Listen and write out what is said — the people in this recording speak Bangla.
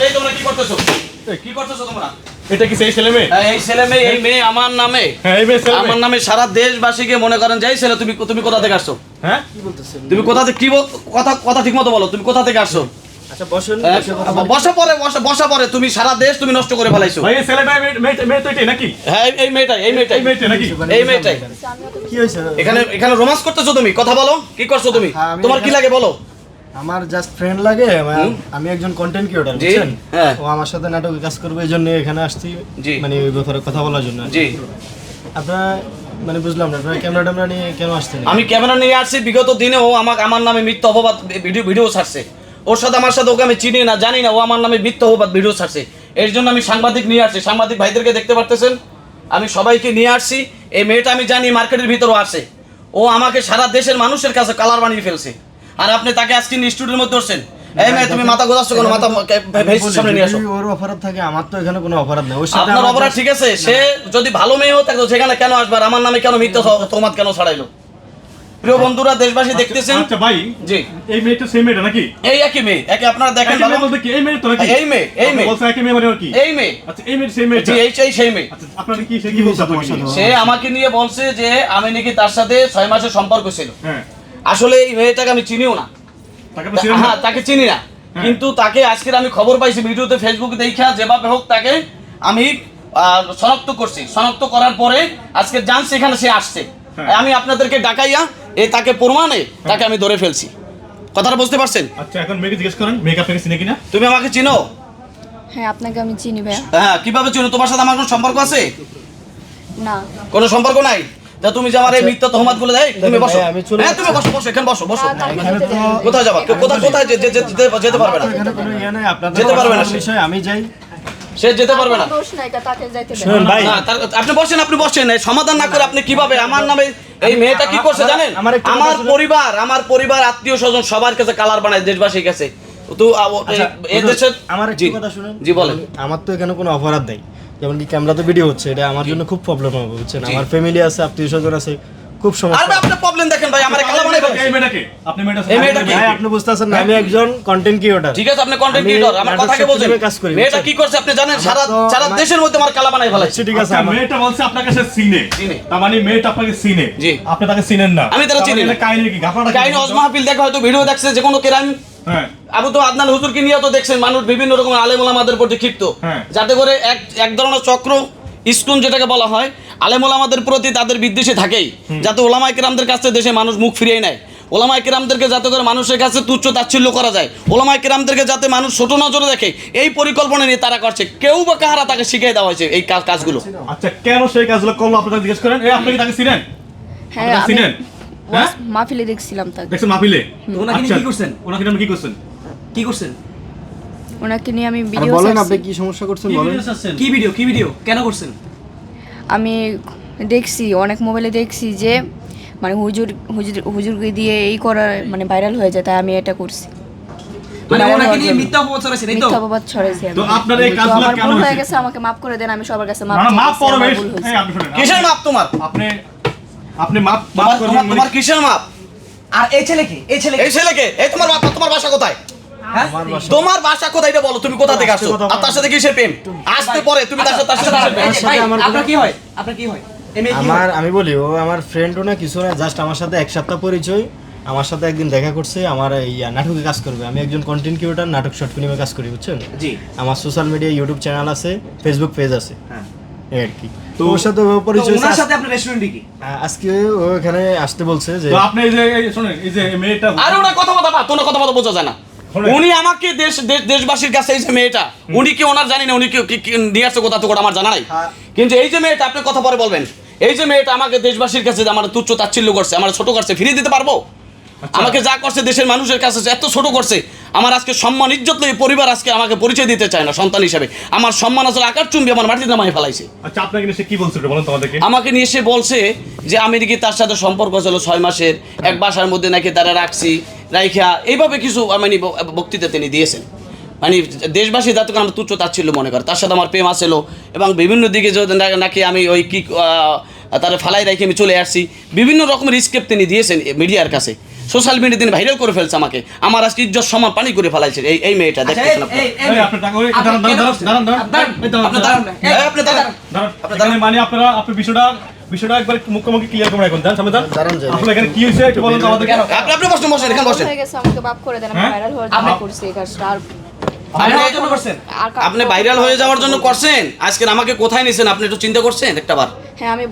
এই তোমরা কি করতেছো? কি করতেছো তোমরা? এটা কি সেই ছেলে মেয়ে? হ্যাঁ, এই ছেলে মেয়ে এই মেয়ে আমার নামে। হ্যাঁ এই মেয়ে ছেলে আমার নামে সারা দেশবাসীকে মনে করেন যাই ছেলে তুমি তুমি কোথা থেকে আসছো? হ্যাঁ? তুমি কোথা থেকে কি কথা কথা ঠিক বলো তুমি কোথা থেকে আসছো? আচ্ছা বসেন হ্যাঁ, বসে কথা বলি। বসা পরে বসা বসা পরে তুমি সারা দেশ তুমি নষ্ট করে ফেলাইছো। ভাই ছেলেটা মেয়ে- মেয়ে- মেয়ে তো এটাই নাকি? হ্যাঁ এই- মেয়েটাই এই মেয়েটাই। এই মেয়েটা নাকি? এই মেয়েটাই। কি হয়েছে? এখানে এখানে রোমান্স করতেছো তুমি? কথা বলো। কি করছ তুমি? হ্যাঁ, তোমার কি লাগে বলো? আমার জাস্ট ফ্রেন্ড লাগে আমি একজন কন্টেন্ট ক্রিয়েটর বুঝছেন? হ্যাঁ। ও আমার সাথে নাটকে কাজ করবে এই জন্য এখানে আসছি জি। মানে ওই ব্যাপারে কথা বলার জন্য। জি। আপনারা মানে বুঝলাম না আপনারা ক্যামেরা ট্যামেরা নিয়ে কেন আসছেন আমি ক্যামেরা নিয়ে আসছি বিগত দিনে ও আমাকে আমার নামে মিথ্যা অপবাদ ভিডিও ভিডিও ছাড়ছে। ওর সাথে আমার সাথে ওকে আমি চিনি না জানি না ও আমার নামে মিথ্যা অপবাদ ভিডিও ছাড়ছে। এর জন্য আমি সাংবাদিক নিয়ে আসছি সাংবাদিক ভাইদেরকে দেখতে পারতেছেন? আমি সবাইকে নিয়ে আসছি এই মেয়েটা আমি জানি মার্কেটের ভিতরেও আসে ও আমাকে সারা দেশের মানুষের কাছে কালার বানিয়ে ফেলছে। আর আপনি তাকে আজকে স্টুডিওর মধ্যে ধরছেন। এই মেয়ে তুমি মাথা গোদাচ্ছ কেন? মাথা ভেসে সামনে নিয়ে আসো। ওর অপরাধ থাকে আমার তো এখানে কোনো অপরাধ নেই। আপনার অপরাধ ঠিক আছে সে যদি ভালো মেয়ে হতো তো সেখানে কেন আসবার আমার নামে কেন মিথ্যা তোমার কেন ছাড়াইলো? প্রিয় বন্ধুরা দেশবাসী দেখতেছেন? আচ্ছা ভাই জি। এই মেয়েটা সেই মেয়েটা নাকি? এই একই মেয়ে একে আপনারা দেখেন একই ভালো? বলতে কি? এই মেয়ে তো নাকি? এই মেয়ে, এই মেয়ে। বলছে একই মেয়ে মানে কি? এই মেয়ে। আচ্ছা এই মেয়ে সেই মেয়েটা? জি এই সেই সেই মেয়ে। আচ্ছা আপনারা কি সে কি বলছে সে আমাকে নিয়ে বলছে যে আমি নাকি তার সাথে ছয় মাসের সম্পর্ক ছিল। হ্যাঁ। আসলে এই মেয়েটাকে আমি চিনিও না। হ্যাঁ তাকে চিনি না। হ্যাঁ। কিন্তু তাকে আজকের আমি খবর পাইছি ভিডিওতে ফেসবুকে দেখা যেভাবে হোক তাকে আমি শনাক্ত করছি। শনাক্ত করার পরে আজকে জানছি এখানে সে আসছে। হ্যাঁ। আমি আপনাদেরকে ডাকাইয়া এ তাকে প্রমাণে তাকে আমি ধরে ফেলছি। কথাটা বুঝতে পারছেন? আচ্ছা এখন মেয়েকে জিজ্ঞেস করেন মেয়েকে আপনাকে চিনে কিনা? তুমি আমাকে চিনো? হ্যাঁ আপনাকে আমি চিনি ভাইয়া। হ্যাঁ কীভাবে চিনো? তোমার সাথে আমার কোনো সম্পর্ক আছে? না। কোনো সম্পর্ক নাই? তা তুমি যে আমার এই মিথ্যা তহমাতগুলো দেয় তুমি বসো। ভাই, আমি চলে হ্যাঁ তুমি বসো বসো এখানে বসো। বসো দেন। কোথায় যাবা? কোথায় কোথায় যেতে- যেতে পারবে না। এখানে কোনো ইয়ে যেতে পারবে না। আমি যাই। সে যেতে পারবে না। ভাই। আপনি বসেন আপনি বসেন। সমাধান না করে আপনি কীভাবে? আমার নামে এই মেয়েটা কি করছে জানেন? আমার আমার পরিবার আমার পরিবার আত্মীয় স্বজন সবার কাছে কালার বানায় দেশবাসীর কাছে। তো আচ্ছা, আমার জি। কথা শুনুন। জি বলেন। আমার তো এখানে কোনো অপরাধ নেই। যেমন কি ক্যামেরাতে ভিডিও হচ্ছে এটা আমার জন্য খুব প্রবলেম হবে বুঝছেন? আমার ফ্যামিলি আছে আত্মীয় স্বজন আছে খুব সমস্যা। ভাই, আপনি প্রবলেম দেখেন ভাই আমার কালা বানাই। এই মেয়েটাকে আপনি মেয়েটা এই মেয়েটাকে? ভাই আপনি বুঝতেছেন না আমি একজন কন্টেন্ট ক্রিয়েটর ঠিক আছে আপনি কন্টেন্ট ক্রিয়েটর আমার কথাকে বলছেন। কাজ করি, মেয়েটা কি করছে আপনি জানেন সারা সারা দেশের মধ্যে আমার কালা বানাই ফেলাইছে ঠিক আছে আচ্ছা আমার মেয়েটা বলছে আপনার কাছে সিনে চিনে। তার মানে মেয়েটা আপনাকে সিনে জি। আপনি তাকে চিনেন না। আমি তাকে চিনি মানে না। এটা কাহিনী কি? কি? কাহিনী অজমাহাপিল দেখা হয়তো ভিডিও দেখছে যে কোনো কেরাম হ্যাঁ। আবু তো আদনান হুজুরকে নিয়ে তো দেখছেন মানুষ বিভিন্ন রকম আলেম ওলামাদের প্রতি ক্ষিপ্ত। হ্যাঁ। যাতে করে এক এক ধরনের চক্র ইস্কুন যেটাকে বলা হয় আলেম ওলামাদের প্রতি তাদের বিদ্বেষে থাকেই। যাতে ওলামাই কেরামদের কাছে দেশে মানুষ মুখ ফিরিয়ে নেয়। ওলামাই কেরামদেরকে যাতে করে মানুষের কাছে তুচ্ছ তাচ্ছিল্য করা যায়। ওলামাই কেরামদেরকে যাতে মানুষ ছোট নজরে দেখে এই পরিকল্পনা নিয়ে তারা করছে। কেউ বা কাহারা তাকে শিখিয়ে দেওয়া হয়েছে এই কাজ কাজগুলো। আচ্ছা কেন সেই কাজগুলো করল? আপনি তাকে জিজ্ঞেস করেন। এই আপনি কি তাকে চিনেন? হ্যাঁ চিনেন? হ্যাঁ? মাহফিলে দেখছিলাম তাকে। দেখছেন মাহফিলে? ওনাকে আচ্ছা, কি করছেন? ওনাকে কি করছেন? কি করছেন? ওনাকে নিয়ে আমি ভিডিও বলেন আপনি কি সমস্যা করছেন বলেন। কি ভিডিও কি ভিডিও কেন করছেন? আমি দেখছি অনেক মোবাইলে দেখছি যে মানে হুজুর হুজুর হুজুরকে দিয়ে এই করার মানে ভাইরাল হয়ে যায় তাই আমি এটা করছি। মানে ওনাকে নিয়ে মিথ্যা অপবাদ ছড়াইছে তাই তো? মিথ্যা অপবাদ ছড়াইছি তো আপনার এই কাজগুলো কেন হয়ে গেছে আমাকে মাফ করে দেন আমি সবার কাছে মাফ করো কিসের তোমার? আপনি আপনি মাপ মাপ তোমার তোমার- কিসের মাপ? আর এই ছেলে কি? এই ছেলে এই ছেলেকে এই তোমার তোমার বাসা কোথায়? তোমার বাসা কোথায় এটা বলো তুমি কোথা থেকে আসছো? আর তার সাথে কিসের প্রেম? আসতে পরে তুমি তার সাথে তার সাথে ভাই, আমার আপনার কি হয়? আপনার কি হয়? আমার আমি বলি ও আমার ফ্রেন্ডও না কিছু না জাস্ট আমার সাথে এক সপ্তাহ পরিচয়। আমার সাথে একদিন দেখা করছে আমার এই নাটকে কাজ করবে। আমি একজন কন্টেন্ট ক্রিয়েটর নাটক শর্ট ফিল্মে কাজ করি বুঝছেন? জি। আমার সোশ্যাল মিডিয়া ইউটিউব চ্যানেল আছে ফেসবুক পেজ আছে। হ্যাঁ। এই আর কি। তো ওর সাথে পরিচয় ওনার সাথে আপনার রেস্টুরেন্টে কি? আজকে ও এখানে আসতে বলছে যে তো আপনি এই যে শুনেন এই যে মেয়েটা আরে ওনার কথা কথা বাদ ওনার কথা কথা বোঝা যায় না। উনি আমাকে দেশ দেশ- দেশবাসীর কাছে এই যে মেয়েটা উনি কি ওনার জানি না উনি কি নিয়ে আসছে কোথা থেকে আমার জানা নাই। হ্যাঁ। কিন্তু এই যে মেয়েটা আপনি কথা পরে বলবেন এই যে মেয়েটা আমাকে দেশবাসীর কাছে আমার তুচ্ছ তাচ্ছিল্য করছে আমার ছোট করছে ফিরিয়ে দিতে পারব? আচ্ছা। আমাকে যা করছে দেশের মানুষের কাছে এত ছোট করছে আমার আজকে সম্মান ইজ্জত লই পরিবার আজকে আমাকে পরিচয় দিতে চায় না সন্তান হিসেবে। আমার সম্মান আসলে আকার চুম্বি আমার মাটিতে নামাই ফেলাইছে। আচ্ছা আপনাকে নিয়ে সে কি বলছিল বলেন তোমাদেরকে আমাকে নিয়ে এসে বলছে যে আমি নাকি তার সাথে সম্পর্ক ছিল ছয় মাসের এক বাসার মধ্যে নাকি তারা রাখছি রাইখা এইভাবে কিছু মানে বক্তৃতা তিনি দিয়েছেন। মানে দেশবাসী যাতে আমার তুচ্ছ তাচ্ছিল্য মনে করে তার সাথে আমার প্রেম আসছিল এবং বিভিন্ন দিকে নাকি আমি ওই কি তার ফালাই রেখে আমি চলে আসছি বিভিন্ন রকমের স্কেপ তিনি দিয়েছেন মিডিয়ার কাছে। সোশ্যাল মিডিয়া দিন ভাইরাল করে ফেলছে আমাকে। আমার আজকে ইজ্জত সমান পানি করে ফেলাইছে এই এই মেয়েটা আচ্ছা, দেখতেছেন আপনি আপনি দাঁড়ান, কেন দাঁড়ান, বসছেন? দাঁড়ান, দাঁড়ান, দাঁড়ান, এই দাঁড়ান, আপনি মানে আপনারা আপনি বিষয়টা বিষয়টা একবার মুখ্যমন্ত্রী ক্লিয়ার করে এখন জান সামনে আসলে এখানে কি হয়েছে একটু বলুন তো আমাদেরকে কেন? আপনি আপনি বসুন বসুন এখানে বসেন। হয়ে গেছে আমাকে বাপ করে দেন আমি হ্যাঁ? ভাইরাল হওয়ার জন্য করছি এই কাজটা আর ভাইরাল হওয়ার জন্য করছেন? আর কা- আপনি ভাইরাল হয়ে যাওয়ার জন্য করছেন? আজকে আমাকে কোথায় নিছেন? আপনি একটু চিন্তা করছেন একটা বার? হ্যাঁ আমি